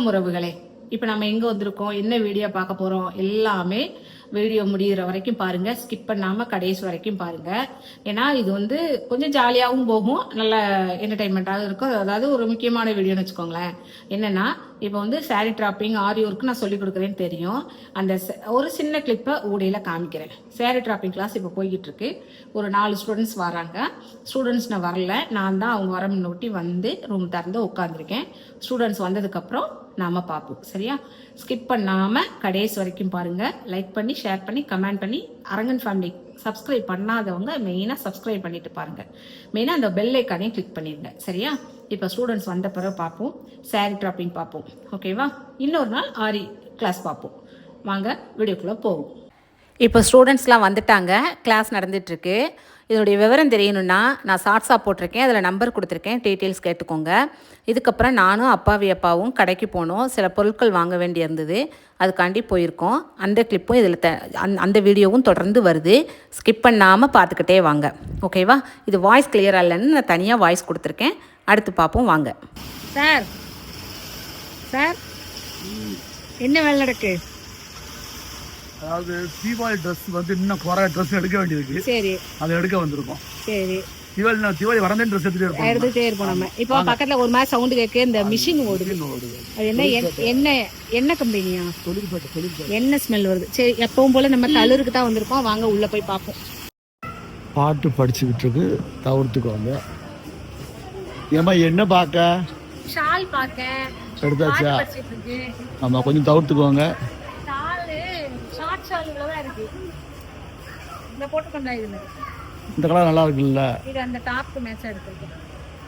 வணக்கம் உறவுகளே இப்போ நம்ம எங்கே வந்திருக்கோம்? என்ன வீடியோ பார்க்க போகிறோம் எல்லாமே வீடியோ முடிகிற வரைக்கும் பாருங்க. ஸ்கிப் பண்ணாமல் கடைசி வரைக்கும் பாருங்க. ஏன்னா இது வந்து கொஞ்சம் ஜாலியாகவும் போகும். நல்ல என்டர்டைன்மெண்ட்டாகவும் இருக்கும். அதாவது ஒரு முக்கியமான வீடியோன்னு வச்சுக்கோங்களேன். என்னன்னா இப்போ வந்து சாரி ட்ராப்பிங் ஆரி ஒர்க்கு நான் சொல்லி கொடுக்குறேன்னு தெரியும். அந்த ச- ஒரு சின்ன கிளிப்பை ஊடையில் காமிக்கிறேன். சாரி ட்ராப்பிங் கிளாஸ் இப்போ போய்கிட்டு இருக்கு. ஒரு நாலு ஸ்டூடெண்ட்ஸ் வராங்க. ஸ்டூடெண்ட்ஸ் நான் வரல. நான் தான் அவங்க வர முன்னோட்டி வந்து ரூம் திறந்து உட்காந்துருக்கேன் ஸ்டூடெண்ட்ஸ் வந்ததுக்கப்புறம் நாம பார்ப்போம். சரியா? ஸ்கிப் பண்ணாமல் கடைசி வரைக்கும் பாருங்கள் லைக் பண்ணி ஷேர் பண்ணி கமெண்ட் பண்ணி அரங்கன் ஃபேமிலி சப்ஸ்கிரைப் பண்ணாதவங்க மெயினாக சப்ஸ்கிரைப் பண்ணிட்டு பாருங்கள் மெயினாக அந்த பெல் ஐக்கானையும் கிளிக் பண்ணிடுங்க. சரியா? இப்போ ஸ்டூடெண்ட்ஸ் வந்த பிறகு பார்ப்போம். சாரி ட்ராப்பிங் பார்ப்போம். ஓகேவா இன்னொரு நாள் ஆரி கிளாஸ் பார்ப்போம். வாங்க வீடியோக்குள்ளே போவோம். இப்போ ஸ்டூடெண்ட்ஸ்லாம் வந்துட்டாங்க. கிளாஸ் நடந்துட்டுருக்கு. இதனுடைய விவரம் தெரியணும்னா நான் ஷார்ட்ஸாக போட்டிருக்கேன். அதில் நம்பர் கொடுத்துருக்கேன். டீட்டெயில்ஸ் கேட்டுக்கோங்க. இதுக்கப்புறம் நானும் அப்பாவி அப்பாவும் கடைக்கு போனோம். சில பொருட்கள் வாங்க வேண்டியிருந்தது அதுக்காண்டி போயிருக்கோம். அந்த கிளிப்பும் இதில் த அந்த- அந்த வீடியோவும் தொடர்ந்து வருது. ஸ்கிப் பண்ணாமல் பார்த்துக்கிட்டே வாங்க. ஓகேவா இது வாய்ஸ் கிளியராக இல்லைன்னு நான் தனியாக வாய்ஸ் கொடுத்துருக்கேன். அடுத்து பார்ப்போம் வாங்க. சார் சார் என்ன வேலை நடக்கு? அதாவது தீபாவளி ட்ரெஸ் வந்து இன்னும் குறை ட்ரெஸ் எடுக்க வேண்டியிருக்கு. சரி. அதை எடுக்க வந்திருக்கோம். சரி. தீபாவளி நான் தீபாவளி வரந்தே ட்ரெஸ் எடுத்துட்டு எடுத்துட்டே இருப்போம் நம்ம. இப்போ பக்கத்துல ஒரு மாதிரி சவுண்ட் கேட்க இந்த மிஷின் ஓடுது. அது என்ன என்- என்ன என்ன கம்பெனியா என்ன ஸ்மெல் வருது? சரி எப்பவும் போல நம்ம தளருக்கு தான் வந்திருக்கோம். வாங்க உள்ள போய் பார்ப்போம் பாட்டு படிச்சுக்கிட்டு இருக்கு தவிர்த்துக்கோங்க. ஏமா என்ன பார்க்க? ஷால் பார்க்க. எடுத்தாச்சா? ஆமாம் கொஞ்சம் தவிர்த்துக்கோங்க. ஷாலு ஷார்ட் ஷால் இவ்வளவுதான் இருக்கு. இந்த போட்டுக்கொண்டா இதுல இந்த கலர் நல்லா இருக்குல்ல? இது அந்த டாப்க்கு மேட்சா இருக்கு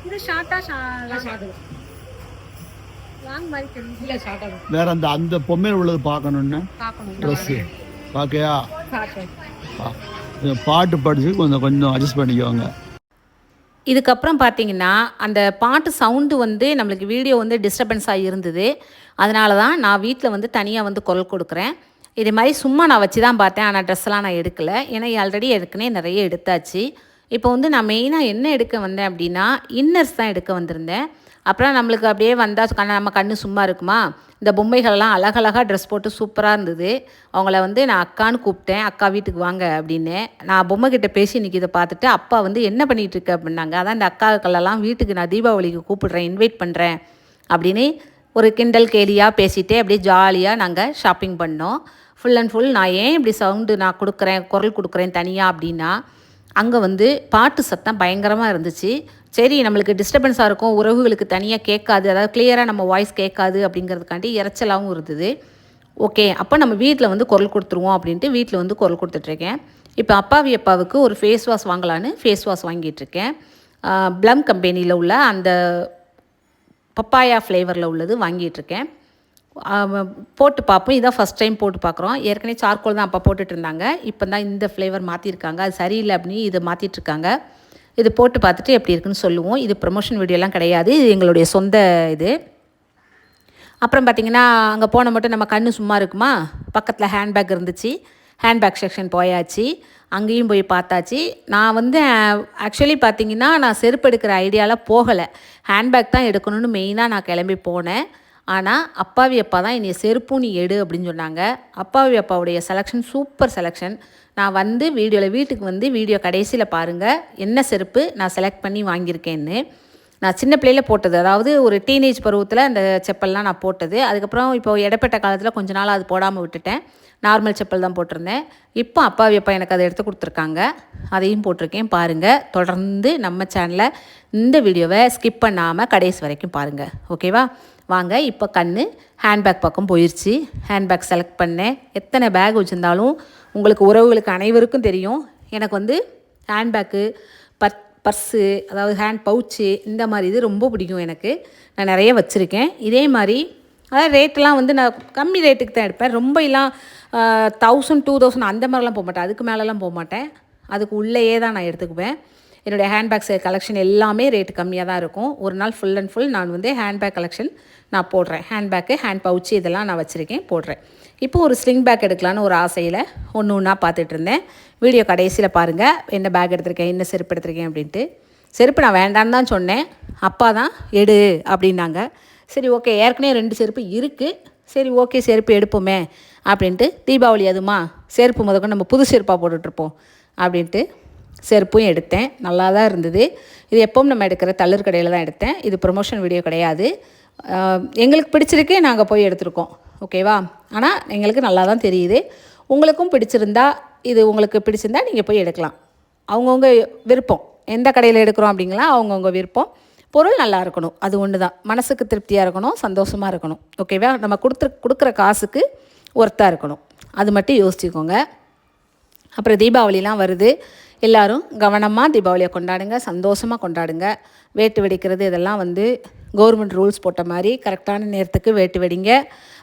இது ஷார்ட்டா ஷார்ட். லாங் மாதிரி ஷார்ட்டா வேற அந்த அந்த பொம்மையில் உள்ளது பார்க்கணுன்னு பார்க்கணும். ட்ரெஸ்ஸு பார்க்கையா? ஷார்ட் பா- இந்த பாட்டு படிச்சு கொஞ்சம் கொஞ்சம் அட்ஜஸ்ட் பண்ணிக்கோங்க. இதுக்கப்புறம் பார்த்தீங்கன்னா அந்த பாட்டு சவுண்டு வந்து நம்மளுக்கு வீடியோ வந்து டிஸ்டர்பன்ஸாக இருந்தது. அதனால தான் நான் வீட்டில் வந்து தனியாக வந்து குரல் கொடுக்குறேன். இது மாதிரி சும்மா நான் வச்சு தான் பார்த்தேன். ஆனால் ட்ரெஸ்லாம் நான் எடுக்கலை. ஏன்னா ஆல்ரெடி ஏற்கனவே நிறைய எடுத்தாச்சு. இப்போ வந்து நான் மெயினாக என்ன எடுக்க வந்தேன் அப்படின்னா இன்னர்ஸ் தான் எடுக்க வந்திருந்தேன். அப்புறம் நம்மளுக்கு அப்படியே வந்தால் கண்ணு நம்ம கண்ணு சும்மா இருக்குமா? இந்த பொம்மைகள்லாம் அழகழகாக ட்ரெஸ் போட்டு சூப்பராக இருந்தது. அவங்கள வந்து நான் அக்கான்னு கூப்பிட்டேன். அக்கா வீட்டுக்கு வாங்க அப்படின்னு. நான் பொம்மைக்கிட்ட பேசி இன்றைக்கி இதை பார்த்துட்டு அப்பா வந்து என்ன பண்ணிகிட்டு இருக்க அப்படின்னாங்க. அதான் இந்த அக்காக்களெல்லாம் வீட்டுக்கு நான் தீபாவளிக்கு கூப்பிடுறேன் இன்வைட் பண்ணுறேன் அப்படின்னு ஒரு கிண்டல் கேலியாக பேசிகிட்டே அப்படியே ஜாலியாக நாங்கள் ஷாப்பிங் பண்ணோம். ஃபுல் அண்ட் ஃபுல் நான் ஏன் இப்படி சவுண்டு நான் கொடுக்குறேன் குரல் கொடுக்குறேன் தனியாக அப்படின்னா அங்கே வந்து பாட்டு சத்தம் பயங்கரமாக இருந்துச்சு. சரி நம்மளுக்கு டிஸ்டர்பன்ஸாக இருக்கும் உறவுகளுக்கு தனியாக கேட்காது அதாவது கிளியராக நம்ம வாய்ஸ் கேட்காது அப்படிங்கிறதுக்காண்டி இறைச்சலாகவும் இருந்தது. ஓகே அப்போ நம்ம வீட்டில் வந்து குரல் கொடுத்துருவோம் அப்படின்ட்டு வீட்டில் வந்து குரல் கொடுத்துட்ருக்கேன் இப்போ அப்பாவி அப்பாவுக்கு ஒரு ஃபேஸ் வாஷ் வாங்கலான்னு ஃபேஸ் வாஷ் வாங்கிட்டுருக்கேன் ப்ளம் கம்பெனியில் உள்ள அந்த பப்பாயா ஃப்ளேவரில் உள்ளது வாங்கிட்டுருக்கேன் போட்டு பார்ப்போம். இதான் ஃபஸ்ட் டைம் போட்டு பார்க்குறோம். ஏற்கனவே சார்கோல் தான் அப்போ போட்டுட்டு இருந்தாங்க. இப்போ தான் இந்த ஃப்ளேவர் மாற்றிருக்காங்க அது சரியில்லை அப்படின்னு இதை மாற்றிட்டுருக்காங்க இது போட்டு பார்த்துட்டு எப்படி இருக்குன்னு சொல்லுவோம். இது ப்ரமோஷன் வீடியோலாம் கிடையாது. இது எங்களுடைய சொந்த இது. அப்புறம் பார்த்தீங்கன்னா அங்கே போன மட்டும் நம்ம கண் சும்மா இருக்குமா? பக்கத்தில் ஹேண்ட்பேக் இருந்துச்சு. ஹேண்ட்பேக் செக்ஷன் போயாச்சு. அங்கேயும் போய் பார்த்தாச்சு. நான் வந்து ஆக்சுவலி பார்த்தீங்கன்னா நான் செருப்பு எடுக்கிற ஐடியாவில் போகலை. ஹேண்ட்பேக் தான் எடுக்கணும்னு மெயினாக நான் கிளம்பி போனேன். ஆனால் அப்பாவி அப்பா தான் என்னைய செருப்பும் நீ எடு அப்படின்னு சொன்னாங்க. அப்பாவி அப்பாவுடைய செலெக்ஷன் சூப்பர் செலெக்ஷன் நான் வந்து வீடியோவில் வீட்டுக்கு வந்து வீடியோ கடைசியில் பாருங்கள் என்ன செருப்பு நான் செலக்ட் பண்ணி வாங்கியிருக்கேன்னு. நான் சின்ன பிள்ளையில் போட்டது. அதாவது ஒரு டீனேஜ் பருவத்தில் அந்த செப்பல்லாம் நான் போட்டது. அதுக்கப்புறம் இப்போ இடைப்பட்ட காலத்தில் கொஞ்ச நாள் அது போடாமல் விட்டுட்டேன். நார்மல் செப்பல் தான் போட்டிருந்தேன். இப்போ அப்பாவி அப்பா எனக்கு அதை எடுத்து கொடுத்துருக்காங்க. அதையும் போட்டிருக்கேன். பாருங்கள் தொடர்ந்து நம்ம சேனலில் இந்த வீடியோவை ஸ்கிப் பண்ணாமல் கடைசி வரைக்கும் பாருங்கள் ஓகேவா வாங்க இப்போ கண்ணு ஹேண்ட்பேக் பக்கம் போயிடுச்சு ஹேண்ட்பேக் செலக்ட் பண்ணேன். எத்தனை பேக் வச்சுருந்தாலும் உங்களுக்கு உறவுகளுக்கு அனைவருக்கும் தெரியும். எனக்கு வந்து ஹேண்ட்பேக்கு பர் பர்ஸு அதாவது ஹேண்ட் பவுச்சு இந்த மாதிரி இது ரொம்ப பிடிக்கும் எனக்கு. நான் நிறைய வச்சுருக்கேன். இதே மாதிரி அதாவது ரேட்டெல்லாம் வந்து நான் கம்மி ரேட்டுக்கு தான் எடுப்பேன். ரொம்ப எல்லாம் தௌசண்ட் டூ தௌசண்ட் அந்த மாதிரிலாம் போக மாட்டேன். அதுக்கு மேலெலாம் போக மாட்டேன். அதுக்கு உள்ளேயே தான் நான் எடுத்துக்குவேன். என்னுடைய ஹேண்ட்பேக்ஸ் கலெக்ஷன் எல்லாமே ரேட்டு கம்மியாக தான் இருக்கும். ஒரு நாள் ஃபுல் அண்ட் ஃபுல் நான் வந்து ஹேண்ட்பேக் கலெக்ஷன் நான் போடுறேன். ஹேண்ட்பேக்கு ஹேண்ட் பவுச்சு இதெல்லாம் நான் வச்சுருக்கேன் போடுறேன். இப்போ ஒரு ஸ்லிங் பேக் எடுக்கலான்னு ஒரு ஆசையில் ஒன்று ஒன்றா பார்த்துட்டு இருந்தேன். வீடியோ கடைசியில் பாருங்கள் என்ன பேக் எடுத்திருக்கேன் என்ன செருப்பு எடுத்திருக்கேன் அப்படின்ட்டு. செருப்பு நான் வேண்டான்னு தான் சொன்னேன். அப்பா தான் எடு அப்படின்னாங்க. சரி ஓகே ஏற்கனவே ரெண்டு செருப்பு இருக்குது சரி ஓகே செருப்பு எடுப்போமே அப்படின்ட்டு தீபாவளி அதுமா செருப்பு முதக்கொண்டு நம்ம புது செருப்பாக போட்டுட்ருப்போம் அப்படின்ட்டு செருப்பும் எடுத்தேன். நல்லா தான் இருந்தது. இது எப்பவும் நம்ம எடுக்கிற தள்ளூர் கடையில் தான் எடுத்தேன். இது ப்ரொமோஷன் வீடியோ கிடையாது. எங்களுக்கு பிடிச்சிருக்கே நாங்கள் போய் எடுத்திருக்கோம். ஓகேவா ஆனால் எங்களுக்கு நல்லா தான் தெரியுது. உங்களுக்கும் பிடிச்சிருந்தா இது உங்களுக்கு பிடிச்சிருந்தா நீங்கள் போய் எடுக்கலாம். அவங்கவுங்க விருப்பம். எந்த கடையில் எடுக்கிறோம் அப்படிங்களா அவங்கவுங்க விருப்பம். பொருள் நல்லா இருக்கணும். அது ஒன்று தான் மனசுக்கு திருப்தியாக இருக்கணும் சந்தோஷமாக இருக்கணும். ஓகேவா நம்ம கொடுத்து கொடுக்குற காசுக்கு ஒர்த்தாக இருக்கணும். அது மட்டும் யோசிச்சுக்கோங்க. அப்புறம் தீபாவளிலாம் வருது. எல்லோரும் கவனமாக தீபாவளியை கொண்டாடுங்க சந்தோஷமாக கொண்டாடுங்க. வேட்டு வெடிக்கிறது இதெல்லாம் வந்து கவர்மெண்ட் ரூல்ஸ் போட்ட மாதிரி கரெக்டான நேரத்துக்கு வேட்டு வெடிங்க.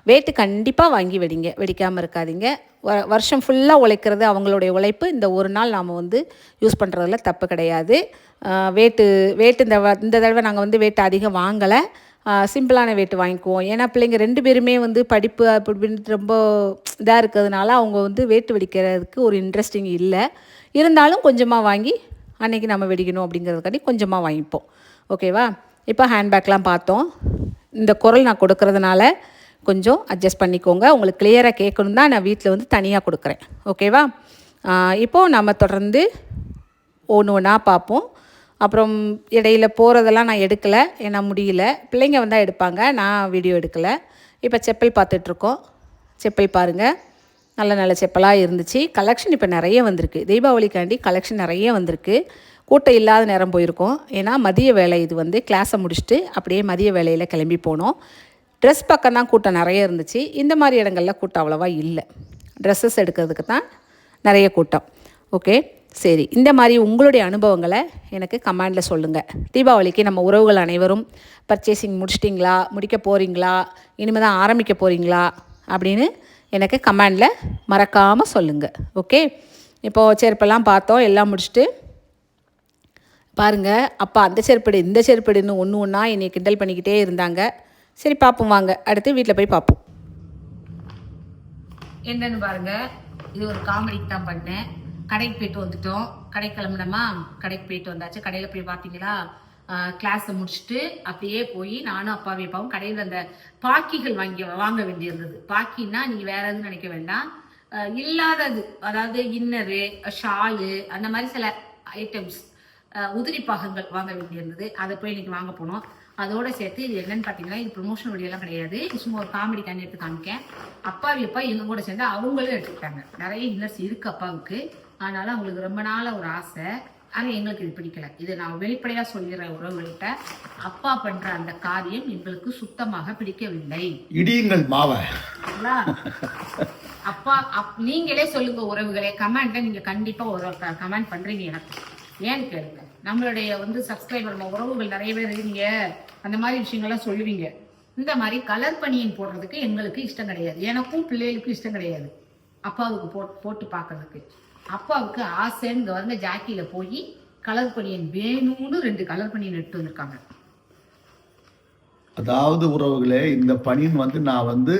வேட்டு கண்டிப்பாக வாங்கி வெடிங்க. வெடிக்காமல் இருக்காதீங்க. வ வருஷம் ஃபுல்லாக உழைக்கிறது அவங்களுடைய உழைப்பு. இந்த ஒரு நாள் நாம் வந்து யூஸ் பண்ணுறதுல தப்பு கிடையாது. வேட்டு வேட்டு இந்த இந்த தடவை நாங்கள் வந்து வேட்டு அதிகம் வாங்கலை. சிம்பிளான வேட்டு வாங்கிக்குவோம். ஏன்னா பிள்ளைங்க ரெண்டு பேருமே வந்து படிப்பு அப்படி ரொம்ப இதாக இருக்கிறதுனால அவங்க வந்து வேட்டு வெடிக்கிறதுக்கு ஒரு இன்ட்ரெஸ்டிங் இல்லை. இருந்தாலும் கொஞ்சமாக வாங்கி அன்றைக்கி நம்ம வெடிக்கணும் அப்படிங்கிறதுக்காண்டி கொஞ்சமாக வாங்கிப்போம். ஓகேவா இப்போ ஹேண்ட்பேக்லாம் பார்த்தோம். இந்த குரல் நான் கொடுக்கறதுனால கொஞ்சம் அட்ஜஸ்ட் பண்ணிக்கோங்க. உங்களுக்கு கிளியராக கேட்கணும் தான் நான் வீட்டில் வந்து தனியாக கொடுக்குறேன். ஓகேவா இப்போது நம்ம தொடர்ந்து ஒன்று ஒன்றா பார்ப்போம். அப்புறம் இடையில போகிறதெல்லாம் நான் எடுக்கலை. ஏன்னா முடியல. பிள்ளைங்க வந்தால் எடுப்பாங்க. நான் வீடியோ எடுக்கலை. இப்போ செப்பல் பார்த்துட்ருக்கோம் செப்பல் பாருங்கள் நல்ல நல்ல செப்பலாக இருந்துச்சு. கலெக்ஷன் இப்போ நிறைய வந்திருக்கு. தீபாவளிக்காண்டி கலெக்ஷன் நிறைய வந்திருக்கு. கூட்டம் இல்லாத நேரம் போயிருக்கோம். ஏன்னா மதிய வேலை இது வந்து கிளாஸை முடிச்சுட்டு அப்படியே மதிய வேலையில் கிளம்பி போனோம். ட்ரெஸ் பக்கம் தான் கூட்டம் நிறைய இருந்துச்சு. இந்த மாதிரி இடங்கள்ல கூட்டம் அவ்வளோவா இல்லை. ட்ரெஸ்ஸஸ் எடுக்கிறதுக்கு தான் நிறைய கூட்டம். ஓகே சரி. இந்த மாதிரி உங்களுடைய அனுபவங்களை எனக்கு கமெண்டில் சொல்லுங்கள் தீபாவளிக்கு நம்ம உறவுகள் அனைவரும் பர்ச்சேசிங் முடிச்சிட்டிங்களா? முடிக்க போகிறீங்களா இனிமேல் தான் ஆரம்பிக்க போகிறீங்களா அப்படின்னு எனக்கு கமெண்டில் மறக்காமல் சொல்லுங்கள் ஓகே இப்போது செருப்பெல்லாம் பார்த்தோம் எல்லாம் முடிச்சுட்டு. பாருங்கள் அப்பா அந்த செருப்படி இந்த செருப்படுன்னு ஒன்று ஒன்றா என்னை கிண்டல் பண்ணிக்கிட்டே இருந்தாங்க. சரி பார்ப்போம் வாங்க. அடுத்து வீட்டில் போய் பார்ப்போம். என்னன்னு பாருங்க. இது ஒரு காமெடிக்கு தான் பண்ணேன். கடைக்கு போயிட்டு வந்துட்டோம். கடைக்கு கிளம்புனோமா? கடைக்கு போயிட்டு வந்தாச்சு. கடையில் போய் பார்த்தீங்களா? கிளாஸை முடிச்சுட்டு அப்படியே போய் நானும் அப்பாவி அப்பாவும் கடையில் அந்த பாக்கிகள் வாங்கி வாங்க வேண்டியிருந்தது. பாக்கின்னா நீங்கள் வேற எதுவும் நினைக்க வேண்டாம். இல்லாதது அதாவது இன்னரு ஷாலு அந்த மாதிரி சில ஐட்டம்ஸ் உதிரி பாகங்கள் வாங்க வேண்டியிருந்தது. அதை போய் இன்னைக்கு வாங்க போனோம். அதோட சேர்த்து இது என்னன்னு பார்த்தீங்கன்னா இது ப்ரொமோஷன் வழியெல்லாம் கிடையாது. சும்மா ஒரு காமெடி காண்டி எடுத்து காமிக்கேன். அப்பாவி அப்பா எங்க கூட சேர்ந்து அவங்களும் எடுத்துக்கிட்டாங்க. நிறைய இன்னர்ஸ் இருக்கு அப்பாவுக்கு. அதனால அவங்களுக்கு ரொம்ப நாள ஒரு ஆசை. ஆனால் எங்களுக்கு இது பிடிக்கல. இது நான் வெளிப்படையாக சொல்லிடுறேன் உறவுகள்கிட்ட அப்பா பண்ற அந்த காரியம் எங்களுக்கு சுத்தமாக பிடிக்கவில்லை. இடியுங்கள் மாவை? அப்பா அப் நீங்களே சொல்லுங்க உறவுகளே. கமெண்ட்ல நீங்க கண்டிப்பா ஒரு கமெண்ட் பண்றீங்க எனக்கு. ஏன்னு கேளுங்க. நம்மளுடைய வந்து சப்ஸ்கிரைபர் நம்ம உறவுகள் நிறைய பேர் இருக்கீங்க. அந்த மாதிரி விஷயங்கள்லாம் சொல்லுவீங்க. இந்த மாதிரி கலர் பனியன் போடுறதுக்கு எங்களுக்கு இஷ்டம் கிடையாது. எனக்கும் பிள்ளைகளுக்கும் இஷ்டம் கிடையாது. அப்பாவுக்கு போட் போட்டு பார்க்கறதுக்கு. அப்பாவுக்கு ஆசைன்னு இங்க வந்து ஜாக்கியில போய் கலர் பனியன் வேணும்னு ரெண்டு கலர் பனியன் எடுத்து வந்திருக்காங்க. அதாவது உறவுகளே இந்த பனியன் வந்து நான் வந்து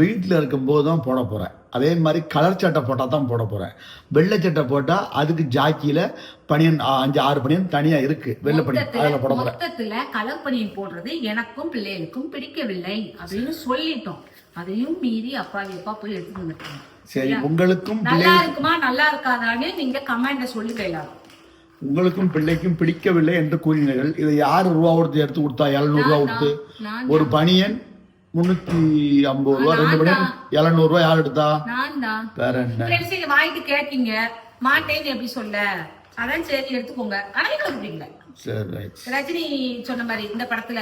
வீட்டில் இருக்கும்போது தான் போட போகிறேன் அதே மாதிரி கலர் சட்டை போட்டால் தான் போட போகிறேன் வெள்ளை சட்டை போட்டால் அதுக்கு ஜாக்கியில் பனியன் அஞ்சு ஆறு பனியன் தனியாக இருக்குது வெள்ளை பனியன் அதில் போட போகிறேன் மொத்தத்துல கலர் பனியன் போடுறது எனக்கும் பிள்ளைகளுக்கும் பிடிக்கவில்லை அப்படின்னு சொல்லிட்டோம். அதையும் மீறி அப்பாவி அப்பா போய் எடுத்துட்டு வந்துட்டாங்க. சரி உங்களுக்கும் நல்லா இருக்குமா நல்லா இருக்காதான்னு நீங்க கமெண்ட்ல சொல்லுங்க எல்லாரும். உங்களுக்கும் பிள்ளைக்கும் பிடிக்கவில்லை என்று கூறினீர்கள். இதை யார் ரூபா கொடுத்து? எடுத்து கொடுத்தா எழுநூறுவா கொடுத்து. நான் ஒரு பனியன் முந்நூற்றி ஐம்பது ரூபா ரெண்டு பனியன் எழுநூறுவா யார் எடுத்தா? வேற என்ன? வாங்கிட்டு கேட்கீங்க மாட்டேன்னு எப்படி சொல்ல? அதான் சரி எடுத்துக்கோங்க. ஆனா சரி ரஜினி சொன்ன மாதிரி இந்த படத்துல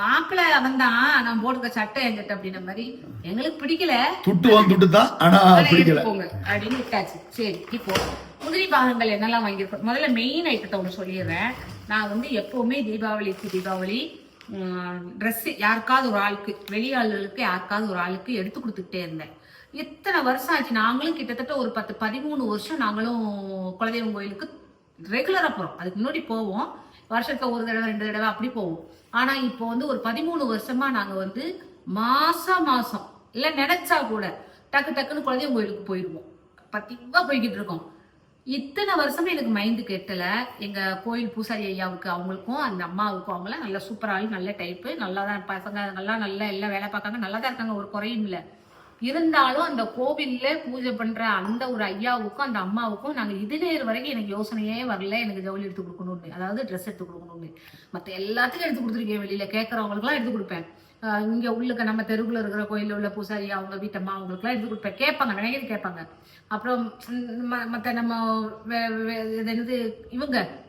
மாப்பிள்ள அவன் தான் நான் போட்டுக்க சட்டை என்கிட்ட அப்படின்ன மாதிரி எங்களுக்கு பிடிக்கல. துட்டு வந்து தான் ஆனா பிடிக்கல. எடுத்துக்கோங்க அப்படின்னு விட்டாச்சு. சரி இப்போ முந்திரி பாகங்கள் என்னெல்லாம் வாங்கியிருக்கோம்? முதல்ல மெயின் ஐட்டத்தை ஒன்று சொல்லிடுறேன். நான் வந்து எப்பவுமே தீபாவளிக்கு தீபாவளி ட்ரெஸ் யாருக்காவது ஒரு ஆளுக்கு வெளியாளுகளுக்கு யாருக்காவது ஒரு ஆளுக்கு எடுத்து கொடுத்துக்கிட்டே இருந்தேன். இத்தனை வருஷம் ஆச்சு. நாங்களும் கிட்டத்தட்ட ஒரு பத்து பதிமூணு வருஷம் நாங்களும் குலதெய்வம் கோயிலுக்கு ரெகுலரா போறோம். அதுக்கு முன்னாடி போவோம். வருஷத்துல ஒரு தடவை ரெண்டு தடவை அப்படி போவோம் ஆனா இப்போ வந்து ஒரு பதிமூணு வருஷமா நாங்க வந்து மாசம் மாசம் இல்ல நினைச்சா கூட டக்கு டக்குன்னு குலதெய்வம் கோயிலுக்கு போயிடுவோம். பத்திவா போய்கிட்டு இருக்கோம். இத்தனை வருஷமே எனக்கு மைண்டு கெட்டல. எங்க கோயில் பூசாரி ஐயாவுக்கு அவங்களுக்கும் அந்த அம்மாவுக்கும் அவங்களாம் நல்ல சூப்பர் நல்ல டைப்பு நல்லா தான் பசங்க நல்லா நல்லா எல்லாம் வேலை பார்க்காங்க. நல்லா தான் இருக்காங்க. ஒரு குறையும் இல்லை. இருந்தாலும் அந்த கோவில்ல பூஜை பண்ற அந்த ஒரு ஐயாவுக்கும் அந்த அம்மாவுக்கும் நாங்க இது நேர் வரைக்கும் எனக்கு யோசனையே வரல. எனக்கு ஜவுளி எடுத்து கொடுக்கணும்னு. அதாவது ட்ரெஸ் எடுத்து கொடுக்கணும்னு. மற்ற எல்லாத்துக்கும் எடுத்து கொடுத்துருக்கேன் வெளியில. கேட்கறவங்களுக்குலாம் எடுத்து கொடுப்பேன். இங்க உள்ளுக்க நம்ம தெருவுல இருக்கிற கோயில்ல உள்ள பூசாரி அவங்க வீட்டம்மா அவங்களுக்குலாம் எடுத்து கொடுப்பேன். கேட்பாங்க நினைக்கிறது கேட்பாங்க. அப்புறம் ம- மத்த நம்ம வே- இது என்னது இவங்க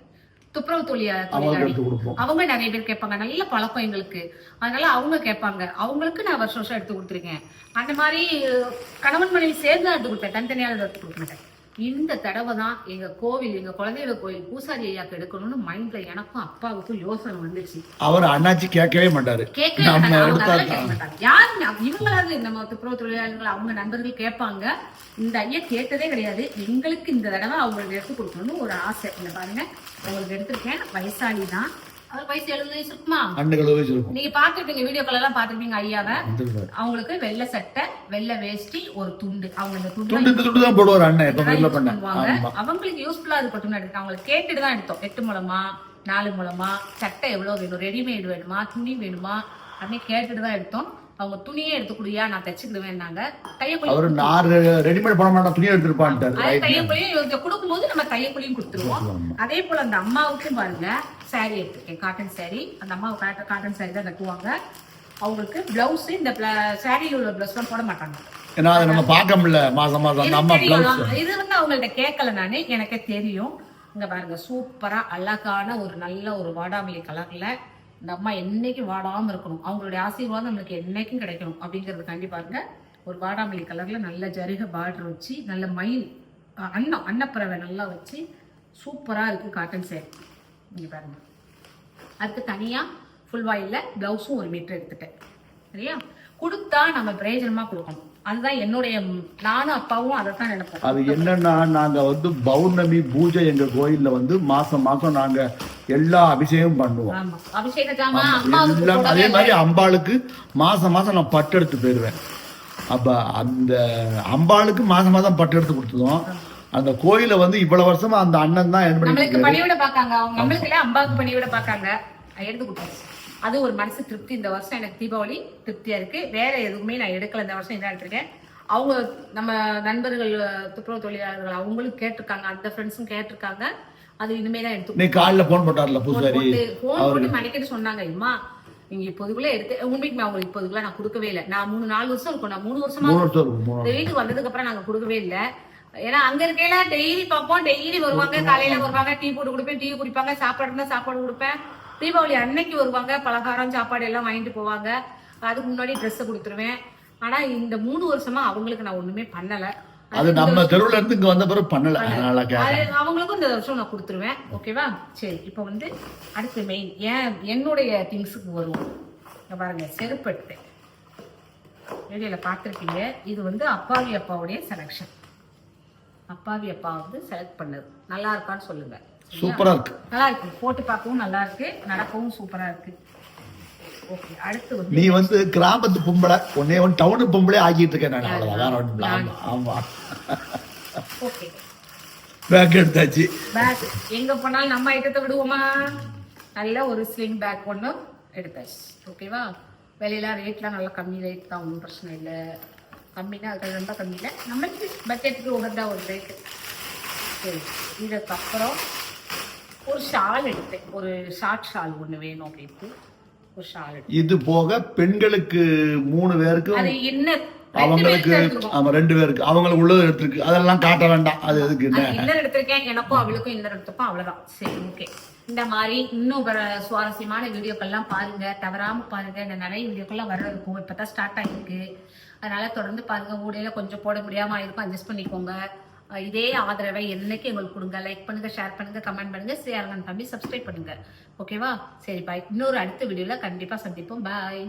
துப்புரவு தொழிலாளி அவங்க நிறைய பேர் கேட்பாங்க. நல்ல பழக்கம் எங்களுக்கு. அதனால அவங்க கேட்பாங்க. அவங்களுக்கு நான் வருஷம் வருஷம் எடுத்து கொடுத்துருக்கேன். அந்த மாதிரி கணவன் மனைவி சேர்ந்து எடுத்து கொடுப்பேன். தனித்தனியாக எடுத்து கொடுக்க மாட்டேன். இந்த தடவை தான் எங்க கோவில் எங்க குலதெய்வ கோயில் பூசாரி ஐயாக்கு எடுக்கணும்னு மைண்ட்ல எனக்கும் அப்பாவுக்கும் யோசனை வந்துச்சு அவர் அண்ணாச்சி கேட்கவே மாட்டாரு. கேட்கவே மாட்டாங்க. அவங்க எடுத்தா அதெல்லாம் கேட்க மாட்டாங்க. யாரு இவங்களாவது நம்ம துப்புரவு தொழிலாளர்கள் அவங்க நண்பர்கள் கேட்பாங்க. இந்த ஐயா கேட்டதே கிடையாது. எங்களுக்கு இந்த தடவை அவங்களுக்கு எடுத்து கொடுக்கணும்னு ஒரு ஆசை. இந்த பாருங்க. அவங்களுக்கு எடுத்திருக்கேன். வயசாளி தான் நீங்க பாத்துருப்பீங்க வீடியோக்கள் எல்லாம் பாத்துருப்பீங்க ஐயாவை. அவங்களுக்கு வெள்ளை சட்டை வெள்ளை வேஷ்டி ஒரு துண்டு. அவங்க இந்த துண்டு தான் போடுவார் அண்ணன் எப்ப பண்ணுவாங்க. அவங்களுக்கு யூஸ்ஃபுல்லா இருக்கட்டும் எடுத்தோம் அவங்களுக்கு கேட்டுட்டு தான் எடுத்தோம். எட்டு மூலமா நாலு மூலமா சட்டை எவ்வளவு வேணும் ரெடிமேட் வேணுமா துணி வேணுமா அப்படின்னு கேட்டுட்டு தான் எடுத்தோம். அவங்க துணியே எடுத்து குடியா நான் தைச்சுக்கிடுவேன்னாங்க தையக்குழி அவரு நான் ரெடிமேட் பண்ண மாட்டேன் துணி எடுத்துருப்பான்ட்டாரு அது ரைட் தையக்குழியும் இவங்க கொடுக்கும்போது நம்ம தையக்குழியும் கொடுத்துருவோம். அதே போல அந்த அம்மாவுக்கும் பாருங்க saree எடுத்திருக்கேன் காட்டன் saree. அந்த அம்மாவுக்கு காட்டன் saree தான் கட்டுவாங்க. அவங்களுக்கு பிளவுஸ் இந்த சாரியில் உள்ள பிளவுஸ் எல்லாம் போட மாட்டாங்க. ஏன்னா அதை நம்ம பார்க்க முடியல மாசம் மாசம். அந்த எனக்கு அம்மா தெரியும். பிளவுஸ் நான் இது வந்து அவங்கள்ட்ட கேட்கல நானு எனக்கே தெரியும். இங்க பாருங்க சூப்பரா அழகான ஒரு நல்ல ஒரு வாடாமல்லி கலர்ல இந்த அம்மா என்னைக்கு வாடாமல் இருக்கணும்? அவங்களுடைய ஆசீர்வாதம் நம்மளுக்கு என்னைக்கும் கிடைக்கணும். தாண்டி பாருங்க. ஒரு வாடாமல்லி கலர்ல நல்ல ஜரிக பார்டர் வச்சு நல்ல மயில் அன்னம் அன்னப்பறவை நல்லா வச்சு சூப்பராக இருக்குது காட்டன் சேர் நீங்கள் பாருங்க. அதுக்கு தனியாக ஃபுல் வாயில் ப்ளவுஸும் ஒரு மீட்டர் எடுத்துட்டேன். சரியா? கொடுத்தா நம்ம பிரயோஜனமாக கொடுக்கணும். அதுதான் என்னுடைய நானும் அப்பாவும் அதை தான் நினைப்போம். அது என்னன்னா நாங்க வந்து பௌர்ணமி பூஜை எங்க கோயில்ல வந்து மாசம் மாசம் நாங்க எல்லா அபிஷேகம் பண்ணுவோம். அபிஷேக எல்லாம் அதே மாதிரி அம்பாளுக்கு மாசம் மாசம் நான் பட்டு எடுத்து போயிடுவேன். அப்ப அந்த அம்பாளுக்கு மாசம் மாசம் பட்டு எடுத்து கொடுத்ததும் அந்த கோயில வந்து இவ்வளவு வருஷமா அந்த அண்ணன் தான் என்ன நம்மளுக்கு பண்ணி பணிவிட பாக்காங்க அவங்க நம்மளுக்கு அம்பாவுக்கு பணிவிட பாக்காங்க எடுத்து கொடுத்தாச்சு அது ஒரு மனசு திருப்தி. இந்த வருஷம் எனக்கு தீபாவளி திருப்தியா இருக்கு. வேற எதுவுமே நான் எடுக்கல. இந்த வருஷம் இதான் எடுத்திருக்கேன்? அவங்க நம்ம நண்பர்கள் துப்புரவு தொழிலாளர்கள் அவங்களும் கேட்டிருக்காங்க. அந்த ஃப்ரெண்ட்ஸும் கேட்டிருக்காங்க. அது இனிமே தான் எடுத்து நீ காலைல போன் போட்டார்ல பூசாரி போட்டு போன் போட்டு மணிக்கிட்டு சொன்னாங்க. அம்மா நீங்க இப்போதுக்குள்ள எடுத்து உண்மைக்கு அவங்களுக்கு இப்போதுக்குள்ள நான் கொடுக்கவே இல்லை. நான் மூணு நாலு வருஷம் இருக்கும். நான் மூணு வருஷமா இந்த வீட்டுக்கு வந்ததுக்கு அப்புறம் நாங்க கொடுக்கவே இல்ல. ஏன்னா அங்க இருக்கையில டெய்லி பார்ப்போம். டெய்லி வருவாங்க. காலையில வருவாங்க. டீ போட்டு கொடுப்பேன். டீ குடிப்பாங்க. சாப்பாடு இருந்தா சாப்பாடு கொடுப்பேன். தீபாவளி அன்னைக்கு வருவாங்க பலகாரம் சாப்பாடு எல்லாம் வாங்கிட்டு போவாங்க. அதுக்கு முன்னாடி ட்ரெஸ் கொடுத்துருவேன். ஆனா இந்த மூணு வருஷமா அவங்களுக்கு நான் ஒண்ணுமே பண்ணல. அது நம்ம தெருவுல இருந்து இங்க வந்த பிறகு பண்ணல. அவங்களுக்கும் இந்த வருஷம் நான் கொடுத்துருவேன். ஓகேவா சரி இப்போ வந்து அடுத்து மெயின் ஏன் என்னுடைய திங்ஸுக்கு வருவோம். பாருங்க செருப்பு எடுத்தேன் வீடியோவில் பார்த்துருப்பீங்க இது வந்து அப்பாவி அப்பாவுடைய செலெக்ஷன் அப்பாவி அப்பா வந்து செலக்ட் பண்ணது. நல்லா இருக்கான்னு சொல்லுங்க? சூப்பரா இருக்கு. நல்லா இருக்கு போட்டு பார்க்கவும் நல்லா இருக்கு நடக்கவும் சூப்பரா இருக்கு. ஓகே அடுத்து வந்து நீ வந்து கிராமத்து பொம்பளை உன்னைய வந்து டவுனு பொம்பளை ஆக்கிட்டு இருக்கேன் நான். அவ்வளவுதான். வேற இல்ல. ஆமா பேக் எடுத்தாச்சு. பேக் எங்க போனாலும் நம்ம ஐட்டத்தை விடுவோமா? நல்ல ஒரு ஸ்லிங் பேக் ஒன்று எடுத்தாச்சு. ஓகேவா? வெளியெல்லாம் ரேட்லாம் நல்லா கம்மி ரேட் தான். ஒன்றும் பிரச்சனை இல்லை. கம்மினா அது ரொம்ப கம்மி இல்லை. நம்மளுக்கு பட்ஜெட்டுக்கு உகந்தா ஒரு ரேட்டு சரி இதுக்கப்புறம் ஒரு ஷால் எடுத்தேன். ஒரு ஷார்ட் ஷால் ஒன்று வேணும் அப்படின்ட்டு. ஒரு ஷால் எடுத்தேன். இது போக பெண்களுக்கு மூணு பேருக்கும் அது என்ன? அவங்களுக்கு ஆமா ரெண்டு பேருக்கு. அவங்களுக்கு உள்ளது எடுத்துருக்கு. அதெல்லாம் காட்ட வேண்டாம். அது எதுக்கு இன்னர் எடுத்திருக்கேன். எனக்கும் அவளுக்கும் இன்னர் எடுத்துப்போம் அவ்வளவுதான். சரி ஓகே இந்த மாதிரி இன்னும் வர சுவாரஸ்யமான வீடியோக்கள்லாம் பாருங்க. தவறாம பாருங்க. இந்த நிறைய வீடியோக்கள்லாம் வர இருக்கும் இப்பதான் ஸ்டார்ட் ஆகிருக்கு அதனால தொடர்ந்து பாருங்க. ஊடையில கொஞ்சம் போட முடியாம இருக்கும் அட்ஜஸ்ட் பண்ணிக்கோங்க. இதே ஆதரவை என்னைக்கு எங்களுக்கு கொடுங்க லைக் பண்ணுங்க ஷேர் பண்ணுங்க கமெண்ட் பண்ணுங்க சேருங்க தம்பி சப்ஸ்கிரைப் பண்ணுங்க. ஓகேவா சரி பாய் இன்னொரு அடுத்த வீடியோல கண்டிப்பா சந்திப்போம். பாய்